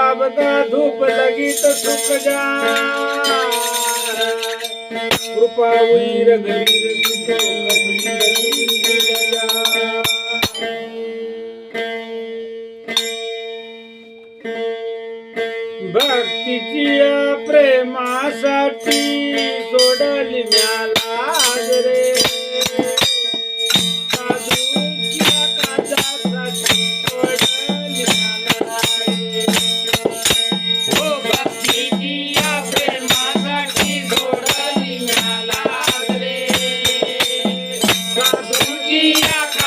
लाभता धूप लगीत सुख जा कृपा वीर भक्तीची प्रेमासाठी सोडली म्या. Maria.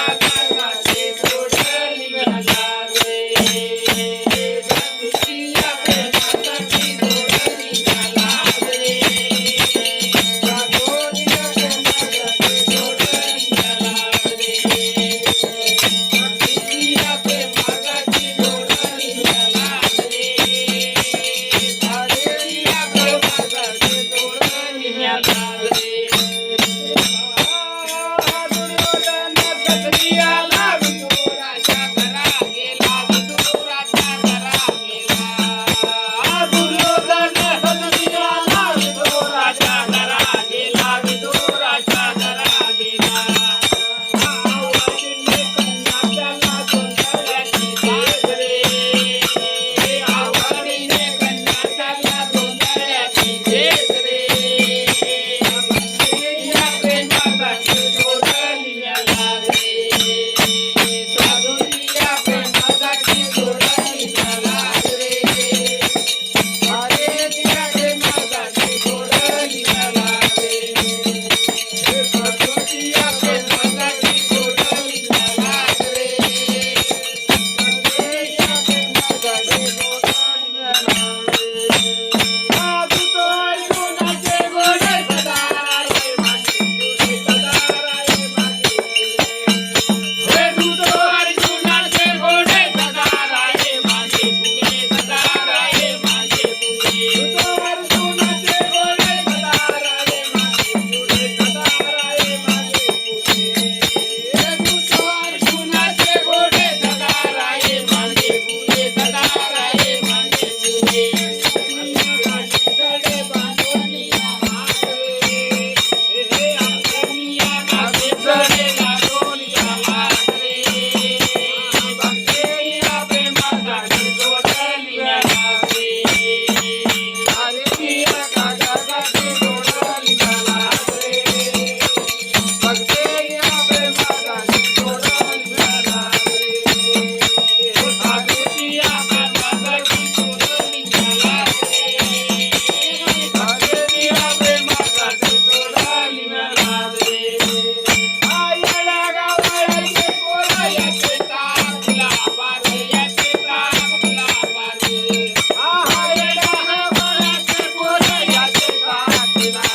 Viva.